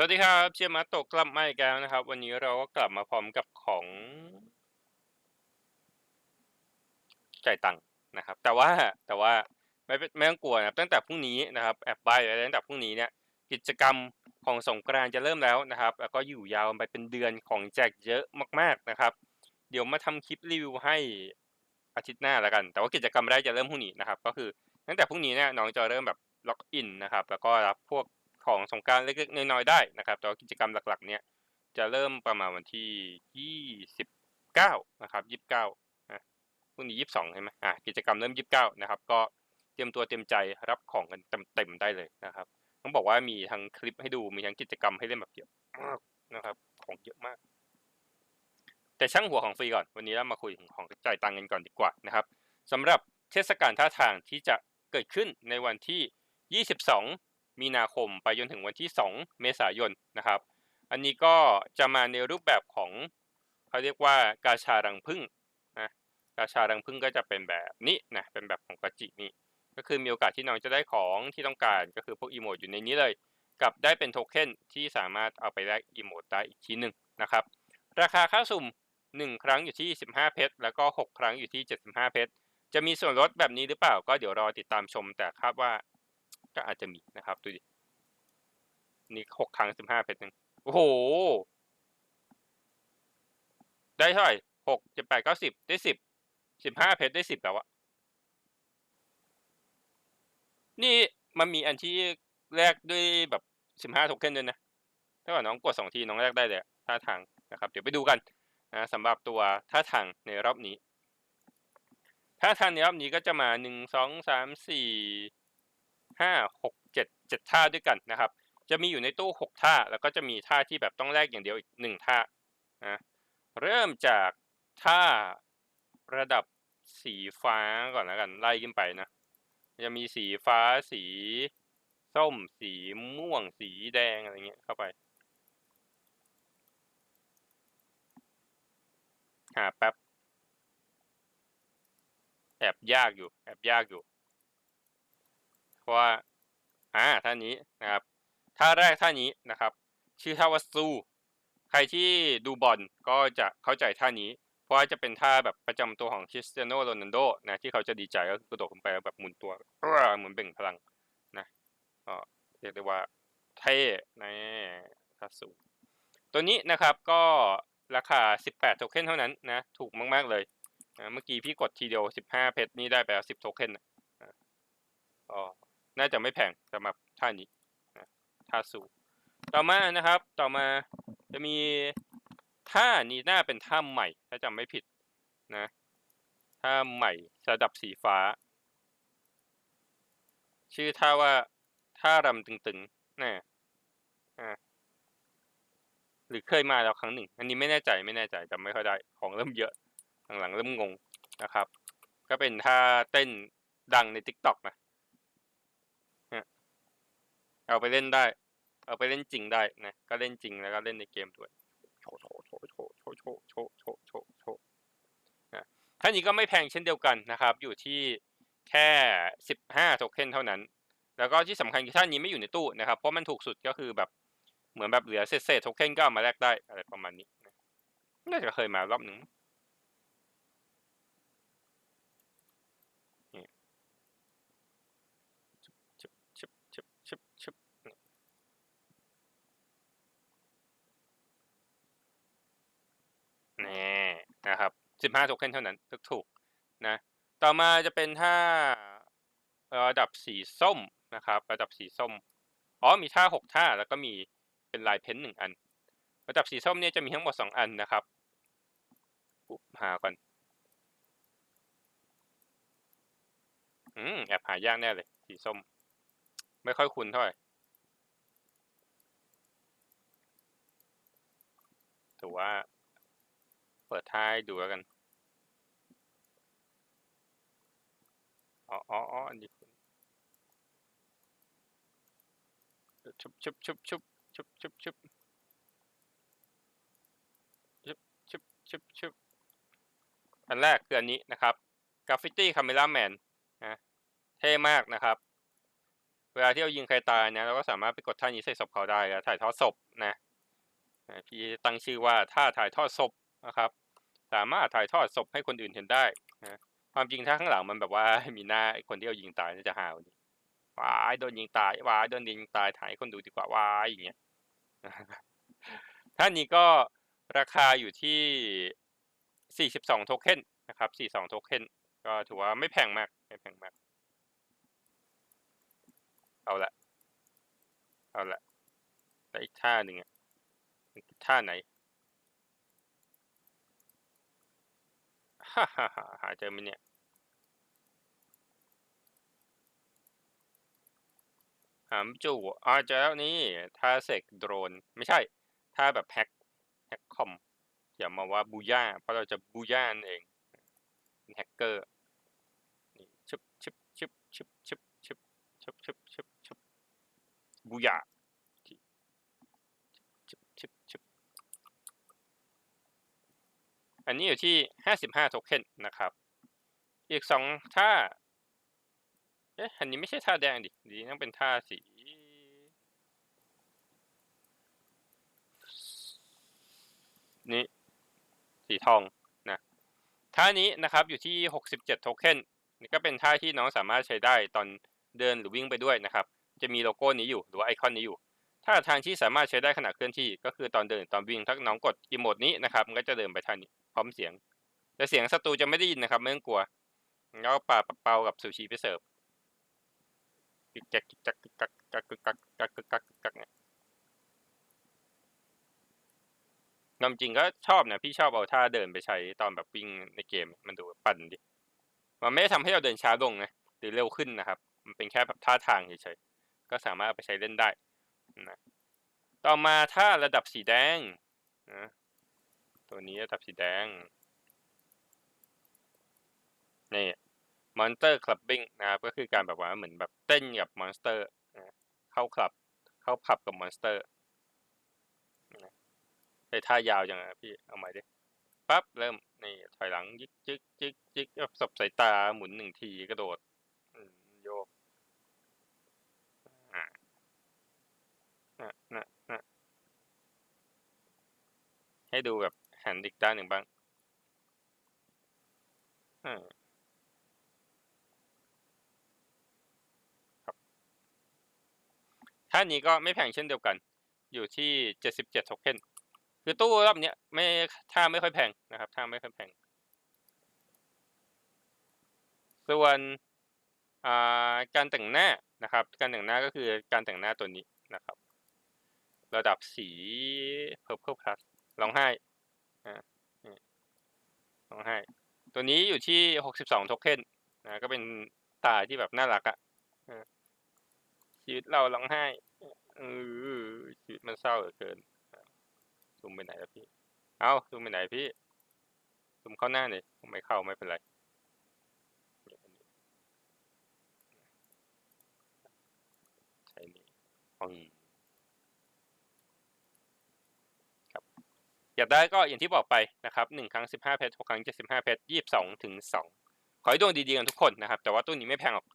สวัสดีครับเชียร์มาตะกลับมาอีกแล้วนะครับ วันนี้เราก็กลับมาพร้อมกับของจ่ายตังค์นะครับ แต่ว่าแต่ว่าไม่เป็นไม่ต้องกลัวนะครับตั้งแต่พรุ่งนี้นะครับแอบใบไว้ตั้งแต่พรุ่งนี้เนี่ยกิจกรรมของสงกรานจะเริ่มแล้วนะครับ แล้วก็อยู่ยาวไปเป็นเดือนของแจกเยอะมาก ๆนะครับ เดี๋ยวมาทำคลิปรีวิวให้อาทิตย์หน้าแล้วกัน แต่ว่ากิจกรรมแรกจะเริ่มพรุ่งนี้นะครับ ก็คือตั้งแต่พรุ่งนี้เนี่ยน้องจะเริ่มแบบล็อกอินนะครับ แล้วก็รับพวก ของสงการเล็กๆน้อยๆได้นะครับแต่ว่ากิจกรรมหลักๆ เนี่ยจะเริ่มประมาณวันที่ยี่สิบเก้านะครับยี่สิบเก้านะพรุ่งนี้ยี่สิบสองใช่ไหมอะกิจกรรมเริ่มยี่สิบเก้านะครับ ก็เตรียมตัวเตรียมใจรับของกันเต็มๆได้เลยนะครับ ต้องบอกว่ามีทั้งคลิปให้ดูมีทั้งกิจกรรมให้เล่นแบบเยอะมากนะครับ ของเยอะมาก แต่ช่างหัวของฟรีก่อน วันนี้เรามาคุยถึงของจ่ายตังค์กันก่อนดีกว่านะครับสำหรับเทศกาลท่าทางที่จะเกิดขึ้นในวันที่ 22 มีนาคมไปจนถึงวันที่ 2 เมษายนนะครับ อันนี้ก็จะมาในรูปแบบของเขาเรียกว่ากาชารังพึ่งนะกาชารังพึ่งก็จะเป็นแบบนี้นะเป็นแบบของกาจินี่ก็คือมีโอกาสที่น้องจะได้ของที่ต้องการก็คือพวกอีโมดอยู่ในนี้เลยกับได้เป็นโทเค็นที่สามารถเอาไปแลกอีโมดได้อีกทีหนึ่งนะครับ ราคาค่าสุ่ม 1 ครั้งอยู่ที่ 15 เพชรแล้วก็ 6 ครั้งอยู่ที่ 75 เพชรจะมีส่วนลดแบบนี้หรือเปล่าก็เดี๋ยวรอติดตามชมแต่คาดว่า ก็อาจจะมีนะครับดูดินี่6ครั้ง15เพชรหนึ่งโอ้โห ได้เท่าไหร่หกเจ็ดแปดเก้าสิบได้สิบสิบห้าเพชรได้สิบแล้วอะนี่มันมีอันที่แลกด้วยแบบสิบห้าโทเค็นด้วยนะ ถ้าว่าน้องกดสองทีน้องแรกได้เลยท่าทางนะครับ เดี๋ยวไปดูกันนะสำหรับตัวท่าทางในรอบนี้ ท่าทางในรอบนี้ก็จะมาหนึ่งสองสามสี่ ห้าหกเจ็ดเจ็ดท่าด้วยกันนะครับ จะมีอยู่ในตู้หกท่า แล้วก็จะมีท่าที่แบบต้องแลกอย่างเดียวอีกหนึ่งท่านะเริ่มจากท่าระดับสีฟ้าก่อนแล้วกันไล่ขึ้นไปนะ จะมีสีฟ้าสีส้ม สีม่วง สีแดงอะไรเงี้ยเข้าไปหาแป๊บแอบยากอยู่แอบยากอยู่ ราะว่าอ่าท่านี้นะครับท่าแรกท่านี้นะครับ ชื่อท่าว่าซูใครที่ดูบอลก็จะเข้าใจท่านี้ เพราะว่าจะเป็นท่าแบบประจำตัวของคริสเตียโนโรนัลโดนะที่เขาจะดีใจก็กระโดดขึ้นไปแล้วแบบหมุนตัวเหมือนเบ่งพลังนะก็เรียกได้ว่าเท่นะท่าสูงตัวนี้นะครับก็ราคา 18 โทเค็นเท่านั้นนะถูกมาก ๆ เลยนะเมื่อกี้พี่กดทีเดียว 15 เพชรนี่ได้ไปแล้ว 10 โทเค็นนะก็ น่าจะไม่แพงสำหรับท่านี้ท่าสูงต่อมานะครับ ต่อมาจะมีท่านี้น่าเป็นท่าใหม่ ถ้าจำไม่ผิดนะท่าใหม่ระดับสีฟ้า ชื่อท่าว่าท่ารำตึงๆนะอ่าหรือเคยมาแล้วครั้งหนึ่ง อันนี้ไม่แน่ใจไม่แน่ใจจำไม่ค่อยได้ ของเริ่มเยอะ หลังๆเริ่มงงนะครับ ก็เป็นท่าเต้นดังใน t ิ k t o k นะ เอาไปเล่นได้ เอาไปเล่นจริงได้นะ ก็เล่นจริงแล้วก็เล่นในเกมด้วย โชโชโชโชโชโชโชโชโชโชนะท่านี้ก็ไม่แพงเช่นเดียวกันนะครับ อยู่ที่แค่สิบห้าโทเค็นเท่านั้น แล้วก็ที่สำคัญคือท่านี้ไม่อยู่ในตู้นะครับ เพราะมันถูกสุดก็คือแบบเหมือนแบบเหลือเศษๆโทเค็นก็เอามาแลกได้อะไรประมาณนี้น่าจะเคยมารอบหนึ่งนี่ชึบชึบชึบชึบชึบนี่นะครับ สิบห้าโทเค็นเท่านั้นถูกนะต่อมาจะเป็นท่าระดับสีส้มนะครับระดับสีส้มอ๋อมีท่าหกท่าแล้วก็มีเป็นลายเพ้นหนึ่งอัน ระดับสีส้มเนี่ยจะมีทั้งหมดสองอันนะครับปุ๊บหาก่อนอืมแอบหายากแน่เลย สีส้ม ไม่ค่อยคุ้นเท่าไหร่ถือว่า เปิดท้ายดูแล้วกัน อ๋ออ๋ออันนี้ชุบชุบชุบชุบชุบชุบชุบชุบชุบชุบชุบอันแรกคืออันนี้นะครับกราฟฟิตี้คาเมล่าแมนนะเท่มากนะครับ เวลาที่เรายิงใครตายนะเราก็สามารถไปกดท่านี้ใส่ศพเขาได้แล้วถ่ายทอดศพนะพี่ตั้งชื่อว่าท่าถ่ายทอดศพ นะครับสามารถถ่ายทอดศพให้คนอื่นเห็นได้นะความจริงถ้าข้างหลังมันแบบว่ามีหน้าคนที่เรายิงตายน่าจะหาวดีวายโดนยิงตายวายโดนยิงตายถ่ายให้คนดูดีกว่าวายอย่างเงี้ยท่านนี้ก็ราคาอยู่ที่ 42 โทเค็นนะครับ 42 โทเค็นก็ถือว่าไม่แพงมาก ไม่แพงมาก เอาละ เอาละแล้วอีกท่าหนึ่งอะท่าไหน ฮ่าฮ่าฮ่าหาเจอไหมเนี่ย หามจู่อ๋อเจอแล้วนี่ท่าเสกโดรน ไม่ใช่ท่าแบบแฮกแฮกคอม อย่ามาว่าบูย่า เพราะเราจะบูย่านเองแฮกเกอร์ นี่ชึบชึบชึบชึบชึบชึบชึบชึบชึบชึบบูย่าชึบชึบชึบชึบ อันนี้อยู่ที่ห้าสิบห้าโทเค็นนะครับ อีกสองท่า เอ๊ะ อันนี้ไม่ใช่ท่าแดงดิดีต้องเป็นท่าสี นี้สีทองนะ ท่านี้นะครับอยู่ที่ 67 โทเค็นนี่ก็เป็นท่าที่น้องสามารถใช้ได้ตอนเดินหรือวิ่งไปด้วยนะครับ จะมีโลโก้นี้อยู่หรือไอคอนนี้อยู่ ถ้าทางที่สามารถใช้ได้ขณะเคลื่อนที่ก็คือตอนเดินตอนวิ่งถ้าน้องกดอีโมดนี้นะครับ มันก็จะเดินไปท่านี้ ร้อมเสียง แต่เสียงศัตรูจะไม่ได้ยินนะครับไม่ต้องกลัว แล้วก็ปาเปากับซูชิไปเสิร์ฟกิ๊กแก๊กกิ๊กกักกิ๊กกักกักกักกักกักกักกักเนี่ยความจริงก็ชอบนะพี่ชอบเอาท่าเดินไปใช้ตอนแบบวิ่งในเกมมันดูปั่นดิมันไม่ได้ทำให้เราเดินช้าลงนะหรือเร็วขึ้นนะครับ มันเป็นแค่แบบท่าทางเฉยๆก็สามารถเอาไปใช้เล่นได้นะต่อมาถ้าระดับสีแดงนะ นี้ระดับสีแดง นี่มอนสเตอร์คลับบิ้งนะครับก็คือการแบบว่าเหมือนแบบเต้นกับมอนสเตอร์เข้าคลับ เข้าผับกับมอนสเตอร์ได้ท่ายาวจังอะพี่ เอาใหม่ดิปั๊บเริ่ม นี่ ถอยหลังยิกจิกจิกจิกสับสายตาหมุนหนึ่งทีกระโดดโยกอ่านะนะนะให้ดูแบบ หันอีกด้านหนึ่งบ้างอ่าท่านี้ก็ไม่แพงเช่นเดียวกัน อยู่ที่เจ็ดสิบเจ็ดโทเค็นคือตู้รอบเนี้ยไม่ท่าไม่ค่อยแพงนะครับท่าไม่ค่อยแพง ส่วนาการแต่งหน้านะครับ การแต่งหน้าก็คือการแต่งหน้าตัวนี้นะครับ ระดับสี purple plus ร้องไห้ ร้องไห้ตัวนี้อยู่ที่หกสิบสองโทเค็นนะก็เป็นตาที่แบบน่ารักอะ่ะชีวิตเราร้องไห้เออชีวิตมันเศร้าเหลือเกินซูมไปไหนแล้วพี่ เอาซูมไปไหนพี่ซูมเข้าหน้าหน่อยไม่เข้าไม่เป็นไรใช่นี่อืมครับ อยากได้ก็อย่างที่บอกไปนะครับหนึ่งครั้งสิบห้าเพชรหกครั้งเจ็ดสิบห้าเพชรยี่สิบสองถึงสองขอให้ดวงดีๆกันทุกคนนะครับ แต่ว่าตู้นี้ไม่แพงหรอก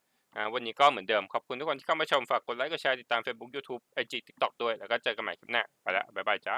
วันนี้ก็เหมือนเดิม ขอบคุณทุกคนที่เข้ามาชม ฝากกดไลค์ กดแชร์ ติดตาม Facebook YouTube IG TikTok ด้วย แล้วก็เจอกันใหม่คลิปหน้า ไปแล้ว บ๊ายบายจ้า